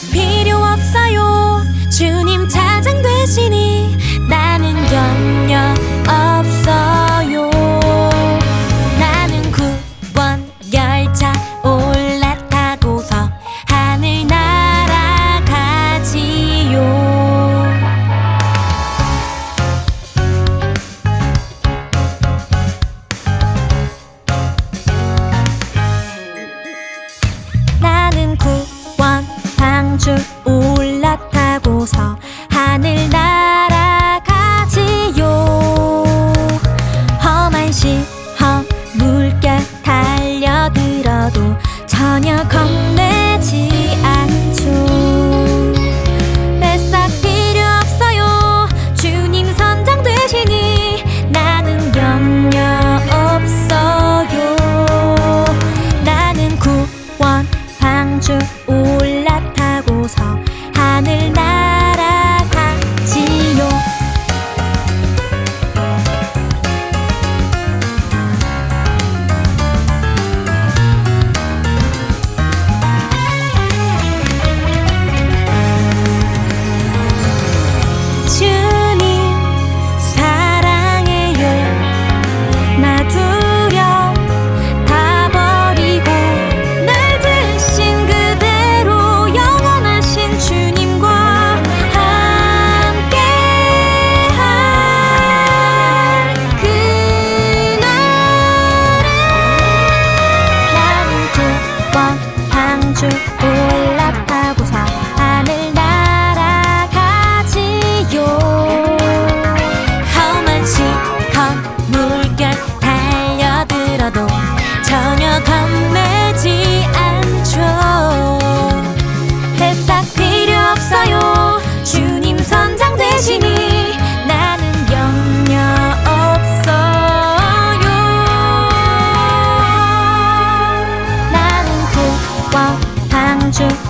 필요한 올라타고서 하늘 날아가지요. 험한 시험 물결 달려들어도 전혀 겁내지 멈춰